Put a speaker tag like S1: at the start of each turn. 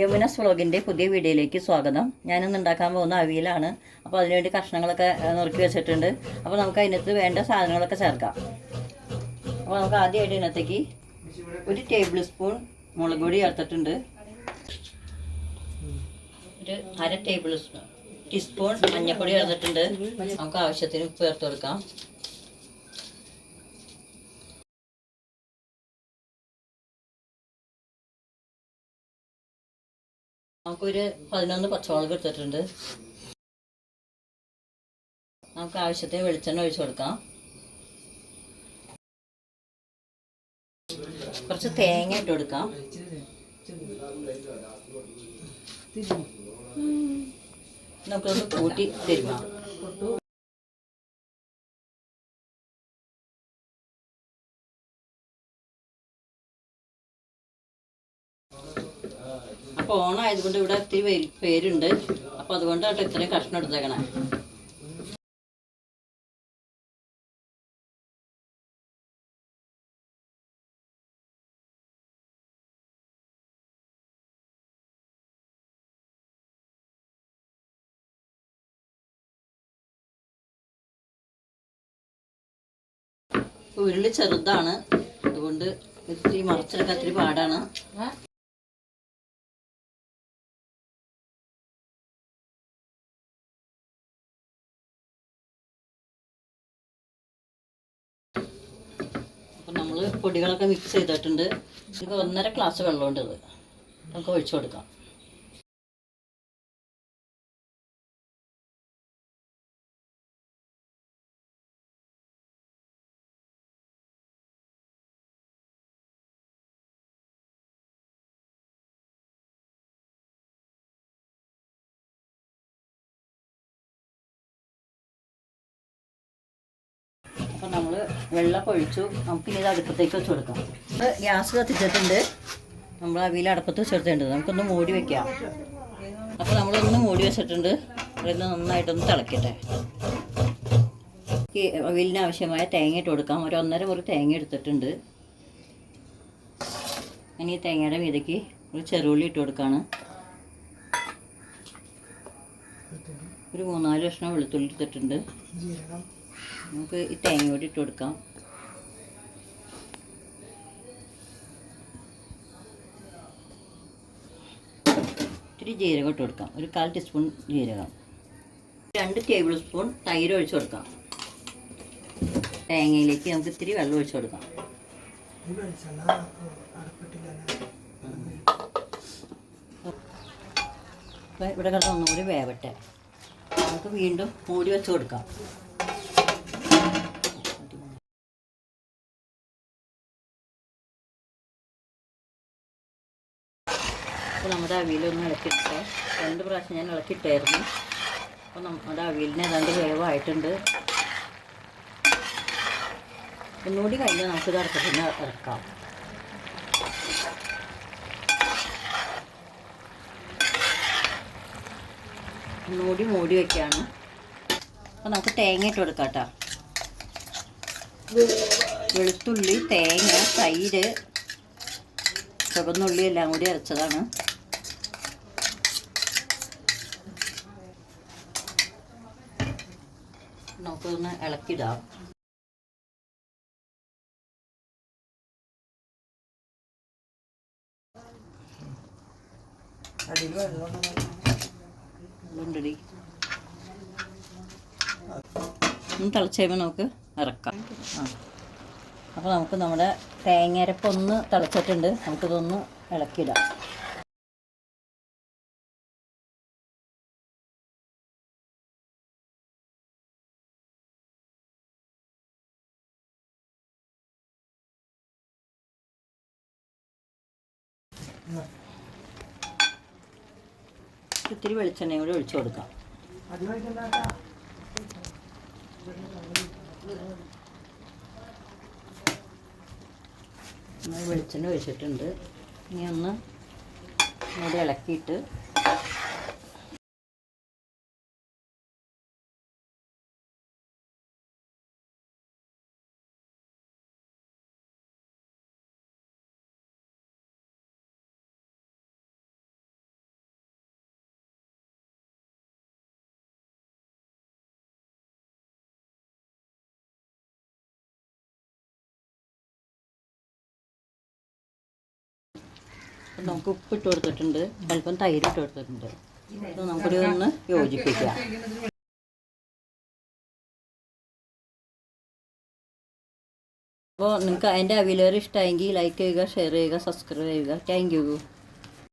S1: യമുനസ് വ്ളോഗിന്റെ പുതിയ വീഡിയോയിലേക്ക് സ്വാഗതം. ഞാനിന്ന് ഉണ്ടാക്കാൻ പോകുന്ന അവിയലാണ്. അപ്പോൾ അതിനുവേണ്ടി കഷ്ണങ്ങളൊക്കെ നുറുക്കി വെച്ചിട്ടുണ്ട്. അപ്പോൾ നമുക്ക് അതിനകത്ത് വേണ്ട സാധനങ്ങളൊക്കെ ചേർക്കാം. അപ്പോൾ നമുക്ക് ആദ്യമായിട്ട് ഇതിനകത്തേക്ക് ഒരു ടേബിൾ സ്പൂൺ മുളക് പൊടി ചേർത്തിട്ടുണ്ട്. ഒരു അര ടേബിൾ സ്പൂൺ ടീസ്പൂൺ മഞ്ഞൾപ്പൊടി ചേർത്തിട്ടുണ്ട്. നമുക്ക് ആവശ്യത്തിന് ഉപ്പ് ചേർത്ത് കൊടുക്കാം. നമുക്കൊരു പതിനൊന്ന് പച്ചമുളക് എടുത്തിട്ടുണ്ട്. നമുക്ക് ആവശ്യത്തെ വെളിച്ചെണ്ണ ഒഴിച്ചു കൊടുക്കാം. കുറച്ച് തേങ്ങ ഇട്ട് കൊടുക്കാം. നമുക്കൊന്ന് കൂട്ടി തരുമാ അപ്പോൾ ഓണായതുകൊണ്ട് ഇവിടെ ഒത്തിരി പേര് പേരുണ്ട്. അപ്പോൾ അതുകൊണ്ടാണ് ഇത്രയും കഷ്ണം എടുത്തേക്കണേ. ഉരുളി ചെറുതാണ്. അതുകൊണ്ട് ഇത്തിരി മറച്ചെടുക്കാൻ ഇത്തിരി പാടാണ്. നമ്മൾ പൊടികളൊക്കെ മിക്സ് ചെയ്തിട്ടുണ്ട്. ഒന്നര ഗ്ലാസ് വെള്ളമുണ്ട് ഇത്. നമുക്ക് ഒഴിച്ചു കൊടുക്കാം. അപ്പം നമ്മൾ വെള്ളം ഒഴിച്ചു. നമുക്കിനി ഇത് അടുപ്പത്തേക്ക് വെച്ച് കൊടുക്കാം. ഗ്യാസ് കത്തിച്ചിട്ടുണ്ട് നമ്മൾ അവിയിൽ അടുപ്പത്ത് വെച്ചെടുത്തിട്ടുണ്ട്. നമുക്കൊന്ന് മൂടി വെക്കാം. അപ്പോൾ നമ്മളൊന്ന് മൂടി വെച്ചിട്ടുണ്ട്. അതിൽ നന്നായിട്ടൊന്ന് തിളക്കട്ടെ. അവിലിന് ആവശ്യമായ തേങ്ങ ഇട്ട് കൊടുക്കാം. ഒരു ഒന്നര മുറി തേങ്ങ എടുത്തിട്ടുണ്ട്. ഇനി തേങ്ങയുടെ മീതയ്ക്ക് ഒരു ചെറുള്ളി ഇട്ട് കൊടുക്കുകയാണ് ഒരു മൂന്നാൽ കഷ്ണം വെളുത്തുള്ളി എടുത്തിട്ടുണ്ട് നമുക്ക് ഈ തേങ്ങ കൂടി ഇട്ട് കൊടുക്കാം. ഇത്തിരി ജീരകം ഇട്ട് കൊടുക്കാം. ഒരു കാൽ ടീസ്പൂൺ ജീരകം. രണ്ട് ടേബിൾ സ്പൂൺ തൈര് ഒഴിച്ചു കൊടുക്കാം. തേങ്ങയിലേക്ക് നമുക്ക് ഇത്തിരി വെള്ളം ഒഴിച്ചു കൊടുക്കാം. ഇവിടെ കിടന്ന് ഒന്നുകൂടി വേവട്ടെ. നമുക്ക് വീണ്ടും മൂടി വെച്ച് കൊടുക്കാം. അപ്പോൾ നമ്മുടെ അവിയിലൊന്ന് ഇളക്കിയിട്ടെ രണ്ട് പ്രാവശ്യം ഞാൻ ഇളക്കിയിട്ടായിരുന്നു. അപ്പോൾ നമ്മുടെ അവിയലിന് ഏതാണ്ട് വേവായിട്ടുണ്ട്. ഒന്നുകൂടി കഴിഞ്ഞാൽ നമുക്കിത് അടുപ്പത്തിന് ഇറക്കാം. ഒന്നുകൂടി മൂടി വെക്കുകയാണ് അപ്പോൾ നമുക്ക് തേങ്ങ ഇട്ട് കൊടുക്കാം കേട്ടോ. വെളുത്തുള്ളി തേങ്ങ തൈര് ചുവന്നുള്ളി എല്ലാം കൂടി അരച്ചതാണ്. നമുക്കൊന്ന് ഇളക്കിടാം. ഉണ്ടടി ഒന്ന് തിളച്ച് നമുക്ക് ഇറക്കാം. അപ്പോൾ നമുക്ക് നമ്മുടെ തേങ്ങയരപ്പൊന്ന് തിളച്ചിട്ടുണ്ട്. നമുക്കിതൊന്ന് ഇളക്കിയിടാം ഇത്തിരി വെളിച്ചെണ്ണയും കൂടി ഒഴിച്ചു കൊടുക്കാം. വെളിച്ചെണ്ണ ഒഴിച്ചിട്ടുണ്ട്. ഇനി ഒന്ന് ഇളക്കിയിട്ട് നമുക്ക് ഉപ്പ് ഇട്ട് കൊടുത്തിട്ടുണ്ട്. അല്പം തൈര് ഇട്ട് കൊടുത്തിട്ടുണ്ട്. ഇത് നമുക്കൊരു ഒന്ന് യോജിപ്പിക്കാം. അപ്പോൾ നിങ്ങൾക്ക് അതിന്റെ അവിലേറെ ഇഷ്ടമായെങ്കിൽ ലൈക്ക് ചെയ്യുക ഷെയർ ചെയ്യുക സബ്സ്ക്രൈബ് ചെയ്യുക. Thank you